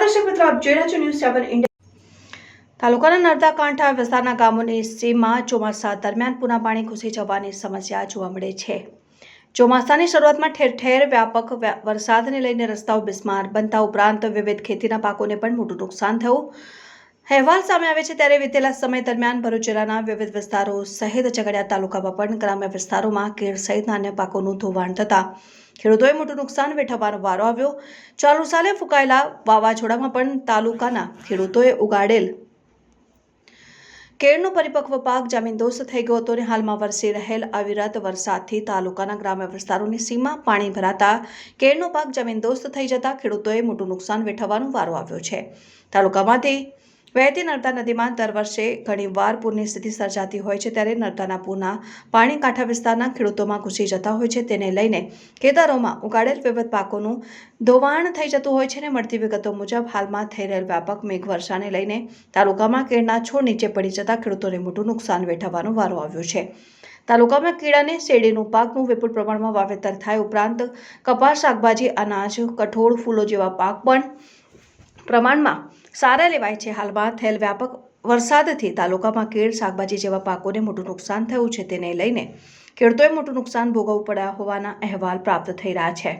મિત્રો, આપ જોઈ રહ્યા છો ન્યૂઝ સેવન ઇન્ડિયા તાલુકાના નર્મદા વિસ્તારના ગામોની સીમમાં ચોમાસા દરમિયાન પુના પાણી ઘૂસી જવાની સમસ્યા જોવા મળે છે. ચોમાસાની શરૂઆતમાં ઠેર ઠેર વ્યાપક વરસાદને લઈને રસ્તાઓ બિસ્માર. બનતા ઉપરાંત વિવિધ ખેતીના પાકોને પણ મોટું નુકસાન થયું. અહેવાલ સામે આવે છે ત્યારે વીતેલા સમય દરમિયાન ભરૂચ જિલ્લાના વિવિધ વિસ્તારો સહિત ઝઘડિયા તાલુકામાં પણ ગ્રામ્ય વિસ્તારોમાં કેળ સહિતના અન્ય પાકોનું ધોવાણ થતા ખેડૂતોએ મોટું નુકસાન વેઠવવાનો વારો આવ્યો. ચાલુ સાલે ફૂંકાયેલા વાવાઝોડામાં પણ તાલુકાના ખેડૂતોએ ઉગાડેલ કેળનો પરિપક્વ પાક જમીનદોસ્ત થઈ ગયો હતો અને હાલમાં વરસી રહેલ અવિરત વરસાદથી તાલુકાના ગ્રામ્ય વિસ્તારોની સીમા પાણી ભરાતા કેળનો પાક જમીનદોસ્ત થઈ જતા ખેડૂતોએ મોટું નુકસાન વેઠવવાનો વારો આવ્યો છે. તાલુકામાંથી વહેતી નર્મદા નદીમાં દર વર્ષે ઘણીવાર પૂરની સ્થિતિ સર્જાતી હોય છે ત્યારે નર્મદાના પૂરના પાણી કાંઠા વિસ્તારના ખેડૂતોમાં ઘૂસી જતા હોય છે. તેને લઈને ખેતરોમાં ઉગાડેલ વિવિધ પાકોનું ધોવાણ થઈ જતું હોય છે અને મળતી વિગતો મુજબ હાલમાં થઈ રહેલ વ્યાપક મેઘવર્ષાને લઈને તાલુકામાં કેળના છોડ નીચે પડી જતા ખેડૂતોને મોટું નુકસાન વેઠવવાનો વારો આવ્યો છે. તાલુકામાં કેળાને શેરડીનું પાકનું વિપુલ પ્રમાણમાં વાવેતર થાય ઉપરાંત કપાસ, શાકભાજી, અનાજ, કઠોળ, ફૂલો જેવા પાક પણ પ્રમાણમાં સારા લેવાય છે. હાલમાં થયેલ વ્યાપક વરસાદથી તાલુકામાં કેળ, શાકભાજી જેવા પાકોને મોટું નુકસાન થયું છે. તેને લઈને ખેડૂતોએ મોટું નુકસાન ભોગવવું પડ્યા હોવાના અહેવાલ પ્રાપ્ત થઈ રહ્યા છે.